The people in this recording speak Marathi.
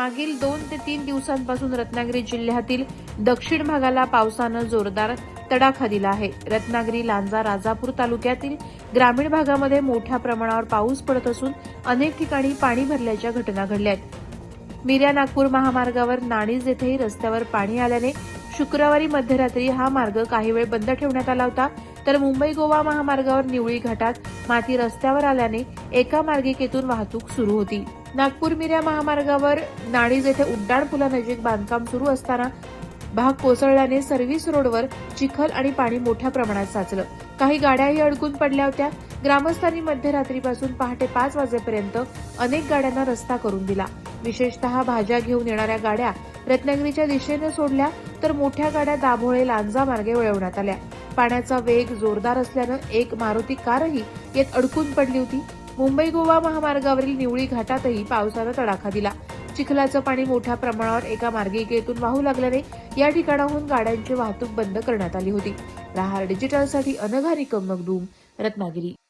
मागील दोन ते तीन दिवसांपासून रत्नागिरी जिल्ह्यातील दक्षिण भागाला पावसानं जोरदार तडाखा दिला आहे. रत्नागिरी लांजा राजापूर तालुक्यातील ग्रामीण भागामध्ये मोठ्या प्रमाणावर पाऊस पडत असून अनेक ठिकाणी पाणी भरल्याच्या घटना घडल्या आहेत. मिर्या नागपूर महामार्गावर नाणीज येथेही रस्त्यावर पाणी आल्याने शुक्रवारी मध्यरात्री हा मार्ग काही वेळ बंद ठेवण्यात आला होता. तर मुंबई गोवा महामार्गावर निवळी घाटात माती रस्त्यावर आल्याने एका मार्गिकेतून वाहतूक सुरू होती. नागपूर मिऱ्या महामार्गावर नाणीज येथे उड्डाण पुलानजीक बांधकाम सुरू असताना भाग कोसळल्याने सर्व्हिस रोडवर चिखल आणि पाणी मोठ्या प्रमाणात साचलं. काही गाड्याही अडकून पडल्या होत्या. ग्रामस्थांनी मध्यरात्रीपासून पहाटे पाच वाजेपर्यंत अनेक गाड्यांना रस्ता करून दिला. विशेषतः भाज्या घेऊन येणाऱ्या गाड्या रत्नागिरीच्या दिशेने सोडल्या. तर मोठ्या गाड्या दाभोळे लांजा मार्गे वळवण्यात आल्या. पाण्याचा वेग जोरदार असल्यानं एक मारुती कारही येत अडकून पडली होती. मुंबई गोवा महामार्गावरील निवळी घाटातही पावसानं तडाखा दिला. चिखलाचं पाणी मोठ्या प्रमाणावर एका मार्गिकेतून वाहू लागल्याने या ठिकाणाहून गाड्यांची वाहतूक बंद करण्यात आली होती. प्रहार डिजिटलसाठी अनघा निकम मगदूम रत्नागिरी.